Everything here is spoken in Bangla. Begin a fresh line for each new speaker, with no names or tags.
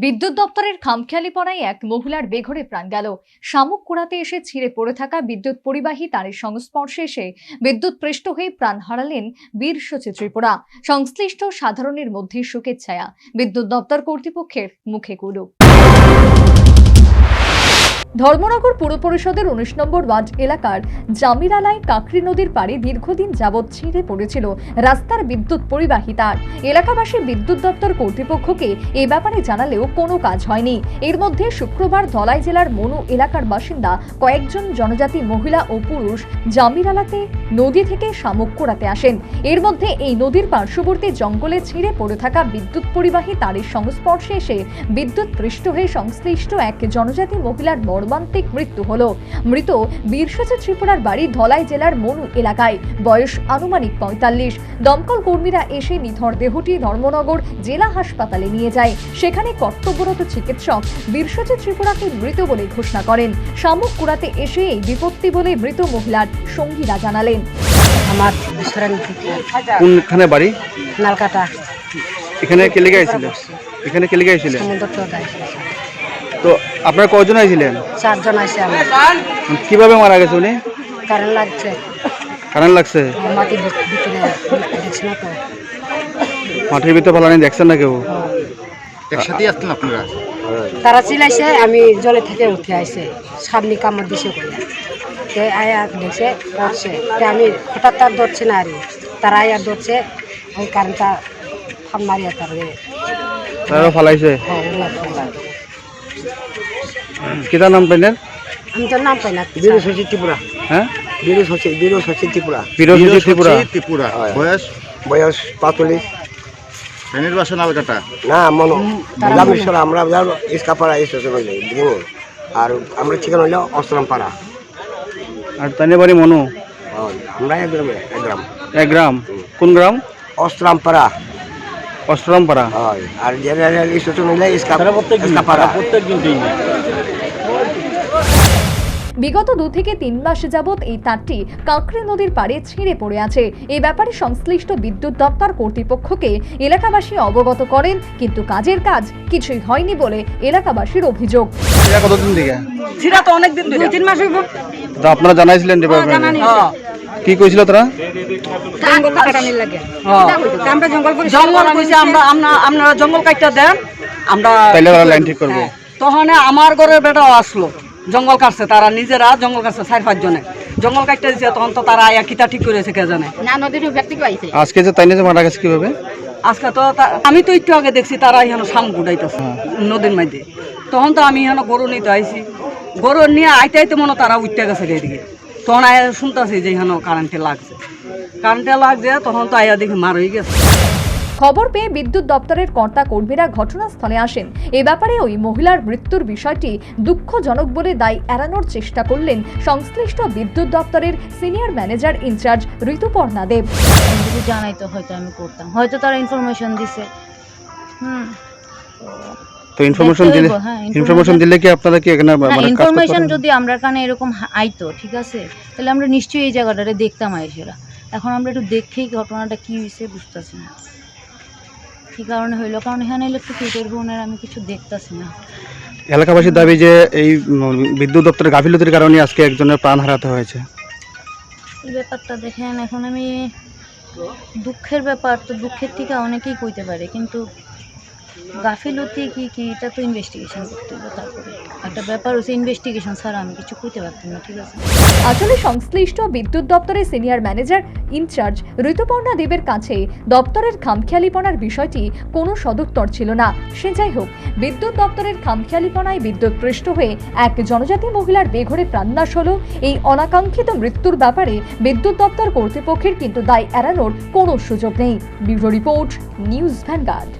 বিদ্যুৎ দপ্তরের খামখেয়ালি খামখেয়ালিপনায় এক মহিলার বেঘরে প্রাণ গেল। শামুক কুড়াতে এসে ছিঁড়ে পড়ে থাকা বিদ্যুৎ পরিবাহী তারের সংস্পর্শে এসে বিদ্যুৎ পৃষ্ঠ হয়ে প্রাণ হারালেন বীর সচি ত্রিপুরা। সংশ্লিষ্ট সাধারণের মধ্যে শোকের ছায়া। বিদ্যুৎ দপ্তর কর্তৃপক্ষের মুখে কুলুপ। ধর্মনগর পুর পরিষদের উনিশ নম্বর ওয়ার্ড এলাকার জামিরালায় কাকরি নদীর পাড়ে দীর্ঘদিন যাবৎ ছিঁড়ে পড়েছিল রাস্তার বিদ্যুৎ পরিবাহী তার। এলাকাবাসী বিদ্যুৎ দপ্তর কর্তৃপক্ষকে এ ব্যাপারে জানালেও কোনো কাজ হয়নি। এর মধ্যে শুক্রবার ধলাই জেলার মনু এলাকার বাসিন্দা কয়েকজন জনজাতি মহিলা ও পুরুষ জামিরালাতে নদী থেকে শামুক কোড়াতে আসেন। এর মধ্যে এই নদীর পার্শ্ববর্তী জঙ্গলে ছিঁড়ে পড়ে থাকা বিদ্যুৎ পরিবাহী তারের সংস্পর্শে এসে বিদ্যুৎ পৃষ্ঠ হয়ে সংশ্লিষ্ট এক জনজাতি মহিলার মর্মান্তিক মৃত্যু হলো। মৃত বীরসচা ত্রিপুরার বাড়ি ধলাই জেলার মনু এলাকায়। বয়স আনুমানিক পঁয়তাল্লিশ। দমকল কর্মীরা এসে নিথর দেহটি ধর্মনগর জেলা হাসপাতালে নিয়ে যায়। সেখানে কর্তব্যরত চিকিৎসক বীরসচা ত্রিপুরাকে মৃত বলে ঘোষণা করেন। শামুক কুড়াতে এসে এই বিপত্তি বলে মৃত মহিলার সঙ্গীরা জানালেন।
আমার
কোনখানে বাড়ি?
নালকাটা।
এখানে কে লেগে এখানে কে লেগে তো আপনারা কজন আইছিলেন?
চারজন আছে আমার।
কীভাবে মারা গেছে উনি?
কারেন্ট লাগছে।
কারেন্ট লাগছে?
মাটির ভিতরে দেখছি না তো।
মাটির ভিতরে ফালানি দেখছেন না কেউ?
একসাথেই আসতেন আপনারা?
তারা চিলাইছে আমি জলে থেকে উঠে আইছে। সামনে কামড় দিছে করে তে আয়া দেখছে পড়ছে তে আমি হঠাৎ তার ধরছে না আরে। তারা আয়া ধরছে ওই কারেন্টটা ফান মারিয়া তার
তারা ফালাইছে। কিতার নাম পেলেন
আমি তো নাম পাই না
বীর শশী ত্রিপুরা
হ্যাঁ
বীর শশী বীর শশী ত্রিপুরা
বিরোধী ত্রিপুরা
ত্রিপুরা
হয়।
বয়স
বয়স
আলকাটা
না মনো রামেশ্বর আমরা ইস্কাপাড়া স্টেশন হইলে আর আমরা ঠিকানা হইল অস্ত্রামপাড়া
আর বাড়ি মনু
হয়, আমরা এক গ্রামে এক গ্রাম
এক গ্রাম কোন গ্রাম
হয় আর জেনারেল স্টেশন হইলে ইস্কাপাড়া
বিগত দু থেকে তিন মাস যাবৎ এই তারটি কাঁকড়ে নদীর পাড়ে ছিঁড়ে পড়ে আছে। এ ব্যাপারে সংশ্লিষ্ট বিদ্যুৎ দপ্তর কর্তৃপক্ষকে এলাকাবাসী অবগত করেন কিন্তু কাজের কাজ কিছুই হয়নি বলে এলাকাবাসীর অভিযোগ।
কতদিন থেকে?
সেটা তো অনেক দিন দুই তিন মাস হইব
তো আপনারা জানাইছিলেন কি কইছিল তারা?
জঙ্গল আমরা জঙ্গল
জঙ্গল কইছে আমরা আমরা জঙ্গল কাটটা দেন আমরা
লাইন ঠিক করব।
তখন আমার ঘরের বেটাও আসলো। জঙ্গল কাটছে তারা নিজেরা জঙ্গল কাটছে চার পাঁচ জনে। জঙ্গল কাটতে দিছে তখন তো তারা আয়া কিতা ঠিক করেছে কে জানে।
না নদীর ব্যক্তি পাইছে।
আজকে যে তাই যে মারা গেছে কীভাবে?
আজকে তো তা- আমি তো একটু আগে দেখছি তারা এখানে শাম গুটাইতেছে নদীর মধ্যে। তখন তো আমি এখানে গরু নিতে আইছি। গরু নিয়ে আইতে আইতে মনে তারা উঠতে গেছে এদিকে। তখন আয়া শুনতেছি যে এখানে কারেন্টে লাগছে। কারেন্টে লাগছে তখন তো আয়া দেখি মার হয়ে গেছে।
খবর পেয়ে বিদ্যুৎ দপ্তরের কর্তা কর্মীরা ঘটনাস্থলে আসেন। এ ব্যাপারে ওই মহিলার মৃত্যুর বিষয়টি দুঃখজনক বলে দায় এড়ানোর চেষ্টা করলেন সংশ্লিষ্ট বিদ্যুৎ দপ্তরের senior manager incharge Rituparna Deb.
হয়তো আমি করতাম। হয়তো তারা ইনফরমেশন দিছে। হুম।
তো ইনফরমেশন দিলে
হ্যাঁ,
ইনফরমেশন দিলে কি আপনারা কি এখানে মানে
ইনফরমেশন যদি আমরা কানে এরকম আইতো ঠিক আছে? তাহলে আমরা নিশ্চয়ই এই জায়গাটারে দেখতাম আইসেরা। এখন আমরা একটু দেখেই ঘটনাটা কি হয়েছে বুঝতেছি না। কি কারণে হইল? কারণ এখানে ইলেকট্রিক বোনের আমি কিছু দেখতাছি না।
এলাকাবাসীর দাবি যে এই বিদ্যুৎ দপ্তরের গাফিলতির কারণে আজকে একজনের প্রাণ হারাতে হয়েছে।
এই ব্যাপারটা দেখেন এখন আমি দুঃখের ব্যাপার তো দুঃখের থেকে অনেকেই কইতে পারে কিন্তু গাফিলতি কি কি? এটা তো ইনভেস্টিগেশন করতে হবে তারপরে। একটা ব্যাপার হচ্ছে ইনভেস্টিগেশন ছাড়া আমি কিছু কইতে পারতাম না, ঠিক আছে?
আসলে সংশ্লিষ্ট বিদ্যুৎ দপ্তরের সিনিয়র ম্যানেজার ইনচার্জ ঋতুপর্ণা দেবের কাছে দপ্তরের খামখেয়ালিপনার বিষয়টি কোনো সদুত্তর ছিল না। সে যাই হোক, বিদ্যুৎ দপ্তরের খামখেয়ালিপনায় বিদ্যুৎ পৃষ্ঠ হয়ে এক জনজাতি মহিলার বেঘরে প্রাণনাশ হলো। এই অনাকাঙ্ক্ষিত মৃত্যুর ব্যাপারে বিদ্যুৎ দপ্তর কর্তৃপক্ষের কিন্তু দায় এড়ানোর কোনো সুযোগ নেই। Bureau report, News Vanguard.